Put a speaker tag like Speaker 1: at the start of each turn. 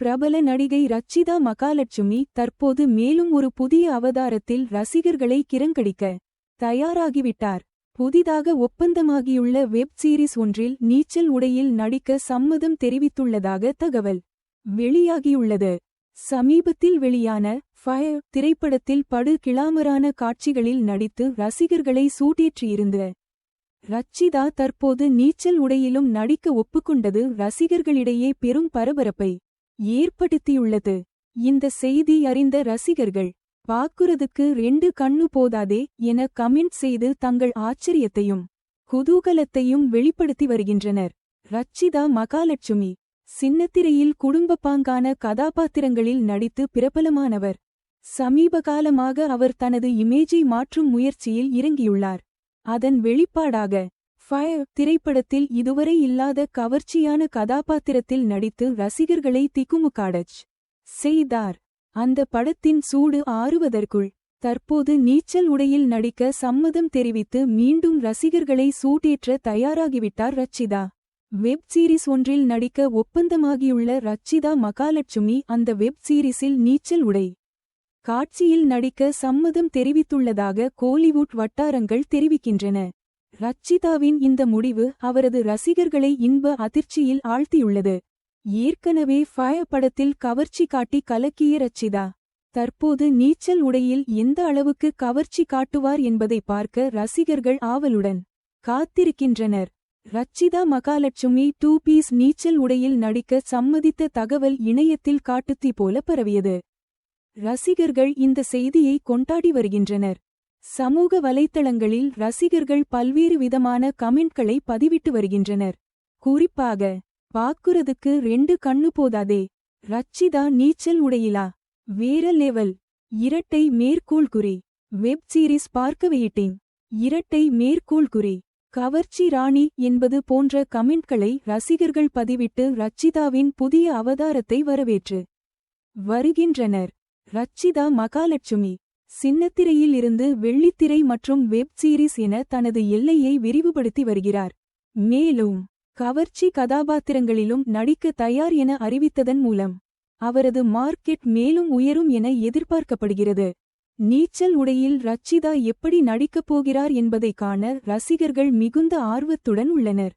Speaker 1: பிரபல நடிகை ரச்சிதா மகாலட்சுமி தற்போது மேலும் ஒரு புதிய அவதாரத்தில் ரசிகர்களை கிரங்கடிக்க தயாராகிவிட்டார். புதிதாக ஒப்பந்தமாகியுள்ள வெப் சீரிஸ் ஒன்றில் நீச்சல் உடையில் நடிக்க சம்மதம் தெரிவித்துள்ளதாக தகவல் வெளியாகியுள்ளது. சமீபத்தில் வெளியான ஃபயர் திரைப்படத்தில் படு கிளாமரான காட்சிகளில் நடித்து ரசிகர்களை சூடேற்றியிருந்த ரச்சிதா தற்போது நீச்சல் உடையிலும் நடிக்க ஒப்புக்கொண்டது ரசிகர்களிடையே பெரும் பரபரப்பை ஏற்படுத்தியுள்ளது. இந்த செய்தி அறிந்த ரசிகர்கள் பாக்குறதுக்கு ரெண்டு கண்ணு போதாதே என கமெண்ட் செய்து தங்கள் ஆச்சரியத்தையும் குதூகலத்தையும் வெளிப்படுத்தி வருகின்றனர். ரச்சிதா மகாலட்சுமி சின்னத்திரையில் குடும்பப்பாங்கான கதாபாத்திரங்களில் நடித்து பிரபலமானவர். சமீபகாலமாக அவர் தனது இமேஜை மாற்றும் முயற்சியில் இறங்கியுள்ளார். அதன் வெளிப்பாடாக ஃபயர் திரைப்படத்தில் இதுவரை இல்லாத கவர்ச்சியான கதாபாத்திரத்தில் நடித்து ரசிகர்களை திக்குமுக்காடச் செய்தார். அந்த படத்தின் சூடு ஆறுவதற்குள் தற்போது நீச்சல் உடையில் நடிக்க சம்மதம் தெரிவித்து மீண்டும் ரசிகர்களை சூட்டேற்ற தயாராகிவிட்டார் ரச்சிதா. வெப் சீரிஸ் ஒன்றில் நடிக்க ஒப்பந்தமாகியுள்ள ரச்சிதா மகாலட்சுமி அந்த வெப் சீரிஸில் நீச்சல் உடை காட்சியில் நடிக்க சம்மதம் தெரிவித்துள்ளதாக கோலிவுட் வட்டாரங்கள் தெரிவிக்கின்றன. ரச்சிதாவின் இந்த முடிவு அவரது ரசிகர்களை இன்ப அதிர்ச்சியில் ஆழ்த்தியுள்ளது. ஏற்கனவே ஃபயர் படத்தில் கவர்ச்சி காட்டி கலக்கிய ரச்சிதா தற்போது நீச்சல் உடையில் எந்த அளவுக்கு கவர்ச்சி காட்டுவார் என்பதை பார்க்க ரசிகர்கள் ஆவலுடன் காத்திருக்கின்றனர். ரச்சிதா மகாலட்சுமி டூ பீஸ் நீச்சல் உடையில் நடிக்க சம்மதித்த தகவல் இணையத்தில் காட்டுத்தி போல பரவியது. ரசிகர்கள் இந்த செய்தியை கொண்டாடி வருகின்றனர். சமூக வலைத்தளங்களில் ரசிகர்கள் பல்வேறு விதமான கமெண்ட்களை பதிவிட்டு வருகின்றனர். குறிப்பாக பாக்குறதுக்கு ரெண்டு கண்ணு போதாதே ரச்சிதா நீச்சல் உடையிலா வேற லெவல் இரட்டை மேற்கோள் குறி வெப் சீரிஸ் பார்க்க வெயிட்டிங் இரட்டை மேற்கோள் குறி கவர்ச்சி ராணி என்பது போன்ற கமெண்ட்களை ரசிகர்கள் பதிவிட்டு ரச்சிதாவின் புதிய அவதாரத்தை வரவேற்று வருகின்றனர். ரச்சிதா மகாலட்சுமி சின்னத்திரையில் இருந்து வெள்ளித்திரை மற்றும் வெப் சீரிஸ் என தனது எல்லையை விரிவுபடுத்தி வருகிறார். மேலும் கவர்ச்சி கதாபாத்திரங்களிலும் நடிக்க தயார் என அறிவித்ததன் மூலம் அவரது மார்க்கெட் மேலும் உயரும் என எதிர்பார்க்கப்படுகிறது. நீச்சல் உடையில் ரச்சிதா எப்படி நடிக்கப் போகிறார் என்பதைக் காண ரசிகர்கள் மிகுந்த ஆர்வத்துடன் உள்ளனர்.